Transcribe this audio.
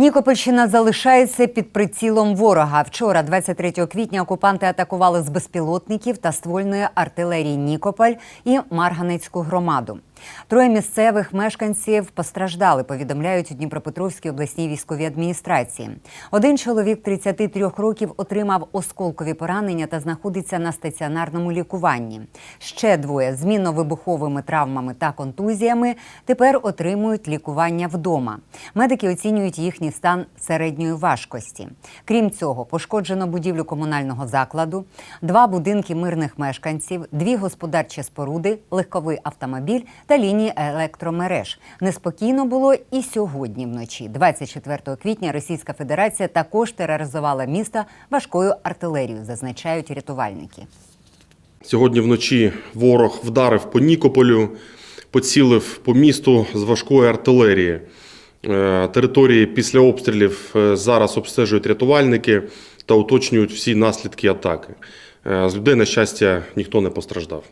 Нікопольщина залишається під прицілом ворога. Вчора, 23 квітня, окупанти атакували з безпілотників та ствольної артилерії Нікополь і Марганецьку громаду. Троє місцевих мешканців постраждали, повідомляють у Дніпропетровській обласній військовій адміністрації. Один чоловік 33 років отримав осколкові поранення та знаходиться на стаціонарному лікуванні. Ще двоє з мінно-вибуховими травмами та контузіями тепер отримують лікування вдома. Медики оцінюють їхній стан середньої важкості. Крім цього, пошкоджено будівлю комунального закладу, два будинки мирних мешканців, дві господарчі споруди, легковий автомобіль та лінії електромереж. Неспокійно було і сьогодні вночі. 24 квітня Російська Федерація також тероризувала місто важкою артилерією, зазначають рятувальники. Сьогодні вночі ворог вдарив по Нікополю, поцілив по місту з важкої артилерії. Е, Території після обстрілів е, зараз обстежують рятувальники та уточнюють всі наслідки атаки. Е, З людей, на щастя, ніхто не постраждав.